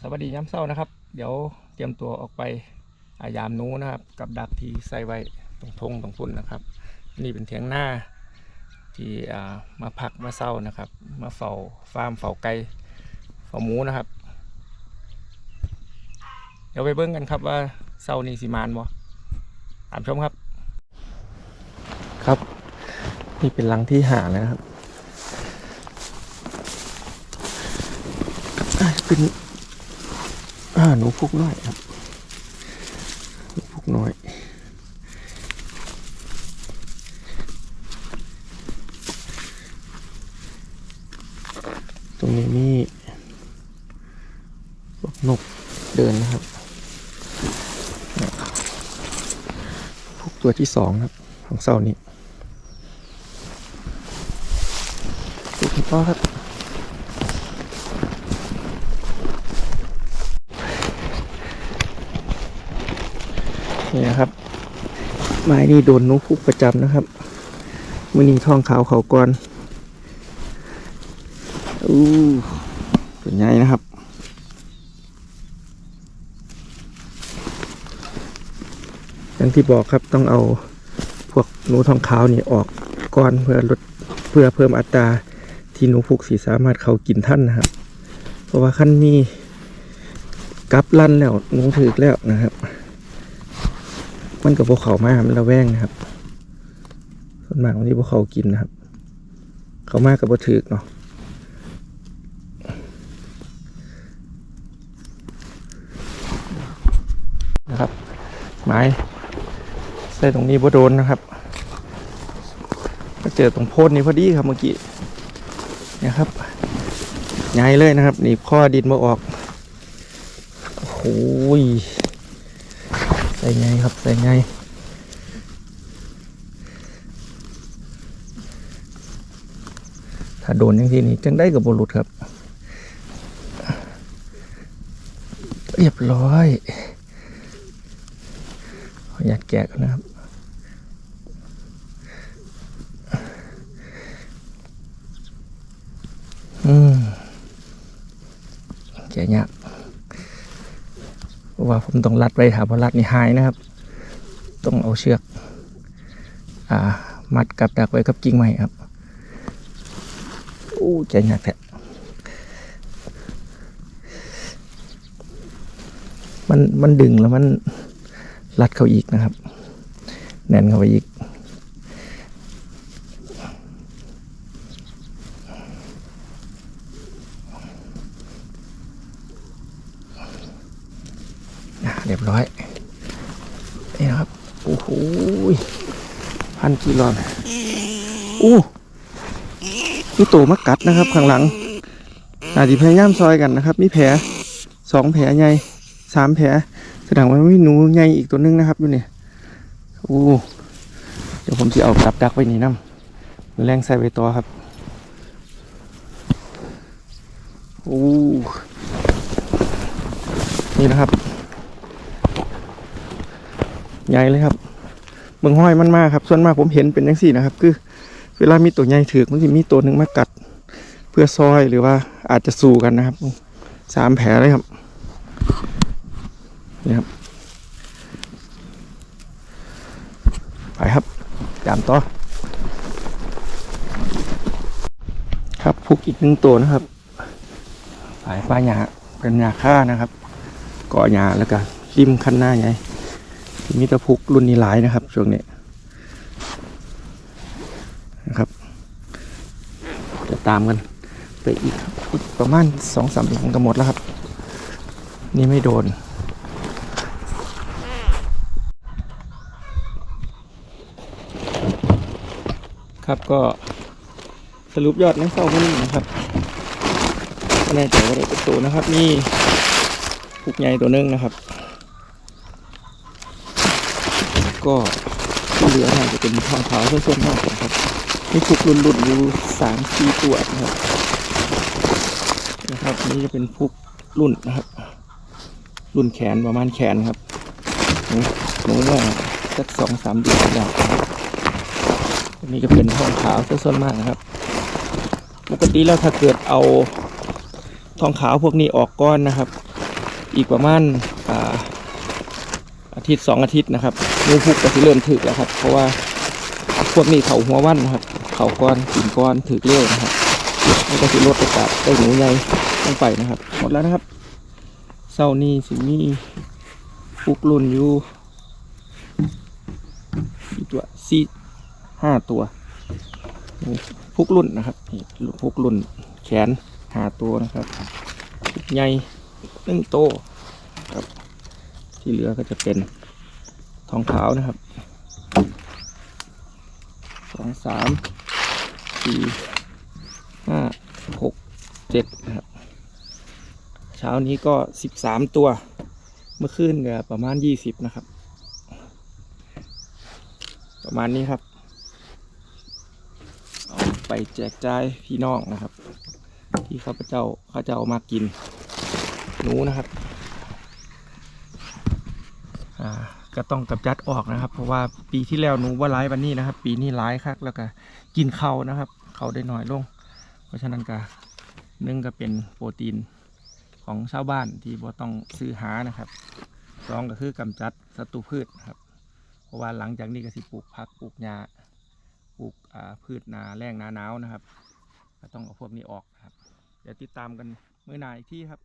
สวัสดีย้ำเศร้านะครับ เดี๋ยวเตรียมตัวออกไปอายามนู้นะครับ กับดักที่ใส่ไว้ตรงทงตรงพุ่นนะครับ นี่เป็นเถียงหน้าที่มาพักมาเศร้านะครับ มาเฝ้าฟาร์มเฝ้าไก่เฝ้าหมูนะครับ เดี๋ยวไปเบิ้งกันครับว่าเศร้านี่สิมานบ่ตามชมครับ ครับนี่เป็นหลังที่หาแล้วนะครับเป็น อ่าหนูพุกน้อยครับหนูพุกน้อยตรงนี้มีพวกนกเดินนะครับพวกตัวที่สองครับ ของเสานี้ดูคุณพ่อครับ นี่นะครับ ไม้นี่โดนนกพุกประจำนะครับมือนี้ท่องขาวเขาก่อนอู้ตัวใหญ่นะครับอย่างที่บอกครับต้องเอาพวกหนูทองขาวนี่ออกก่อนเพื่อลดเพื่อเพิ่มอัตราที่หนูพุกสีสามารถเขากินท่านนะครับ เพราะว่าขั้นนี้กับลั่นแล้วหนูถึกแล้วนะครับ มันกับพวกเขามามันระแวงนะครับ ส่วนมากวันนี้พวกเขากินนะครับ เขามากกับพวถึกเนาะนะครับ ไม้ใส่ตรงนี้บ่โดนนะครับก็เจอตรงโพดนี้พอดีครับเมื่อกี้นะครับใหญ่เลยนะครับหนีบข้อดินมาออกโอ้ย ส่ไงครับใส่ไงถ้าโดนอย่างที่นี้จังได้กับบรุษครับ เรียบร้อยออนุญาตแกะกันนะครับอืมแกะยากเพราะ ว่าผมต้องรัดไว้ถามว่ารัดนี่หายนะครับ ต้องเอาเชือกอ่ามัดกับดักไว้กับกิ่งไม้ครับอู้ใจหนักแท้มันมันดึงแล้วมันรัดเข้าอีกนะครับ แน่นเข้าไปอีก เรียบร้อย นี่นะครับ โอ้โหพันกิโลนอู้มีตัวมากัดนะครับ ข้างหลัง อาจจะพยายามซอยกันนะครับ มีแผลสองแผลใหญ่สามแผลแสดงว่ามีหนูใหญ่อีกตัวนึงนะครับอยู่เนี่ยโอ้เดี๋ยวผมจะเอากลับดักไว้นี่น้ำแรงใส่ไว้ต่อครับโอ้นี่นะครับ ใหญ่เลยครับเมืองห้อยมันมากครับ ส่วนมากผมเห็นเป็นอย่างสี่นะครับ คือ เวลามีตัวใหญ่ถือมันจะมีตัวหนึ่งมากัด เพื่อซอยหรือว่าอาจจะสู้กันนะครับสามแผลเลยครับนี่ครับไปครับตามต่อครับพุกอีกหนึ่งตัวนะครับสายฟ้าหยาเป็นหยาค่านะครับเกาะหยาแล้วก็ริมคันหน้าไง มีตะพุกรุ่นนี้หลายนะครับ ช่วงนี้นะครับ จะตามกันไปอีกประมาณสองสามเดือนก็หมดแล้วครับ นี่ไม่โดนครับก็สรุปยอดนักเศร้าคนนี้นะครับแน่ใจว่าได้เป็นตัวนะครับ นี่ผูกใหญ่ตัวหนึงนะครับ ก็ที่เหลือน่าจะเป็นทองขาวส่วนๆมากนะครับมีผูกรุ่นๆอยู่สามสี่ตัวนะครับ นะครับนี่จะเป็นผูกรุ่นนะครับ รุ่นแขนประมาณแขนครับหนูหนูว่าสักสองสามเดือนได้ครับอันนี้ก็เป็นทองขาวส่วนมากนะครับ ปกติแล้วถ้าเกิดเอาทองขาวพวกนี้ออกก้อนนะครับ อีกประมาณ อาทิตย์สองอาทิตย์นะครับหนูพุกก็สิเริ่มถึกแล้วครับ เพราะว่าพวกนี้เขาหัววันนะครับ เขาก้อนกินก้อนถึกเร็วนะครับมันก็สิลดโอกาสได้หนูใหญ่ลงไปนะครับ หมดแล้วนะครับเศร้านี้สิมีพุกรุ่นอยู่ตัวสี่ห้าตัวพุกรุ่นนะครับพุกรุ่นแขนห้าตัวนะครับใหญ่หนึ่งโตครับ ที่เหลือก็จะเป็นทองขาวนะครับสองสามสี่ห้าหกเจ็ดนะครับเช้านี้ก็สิบสามตัว เมื่อคืนก็ประมาณยี่สิบนะครับ ประมาณนี้ครับเอาไปแจกจ่ายพี่น้องนะครับ ที่ข้าพเจ้าเขาจะเอามากินหนูนะครับ อ่าก็ต้องกำจัดออกนะครับ เพราะว่าปีที่แล้วหนูว่าร้ายวันนี้นะครับ ปีนี้ร้ายคักแล้วก็กินเขานะครับ เขาได้หน้อยลง เพราะฉะนั้นก็นึ่งก็เป็นโปรตีนของชาวบ้านที่บ่ต้องซื้อหานะครับสองก็คือกำจัดศัตรูพืชครับ เพราะว่าหลังจากนี้ก็สิปลูกผักปลูกหญ้าปลูกพืชนาแรงนาหนาวนะครับ ก็ต้องเอาพวกนี้ออกครับ เดี๋ยวติดตามกันเมื่อหนาอีกที่ครับ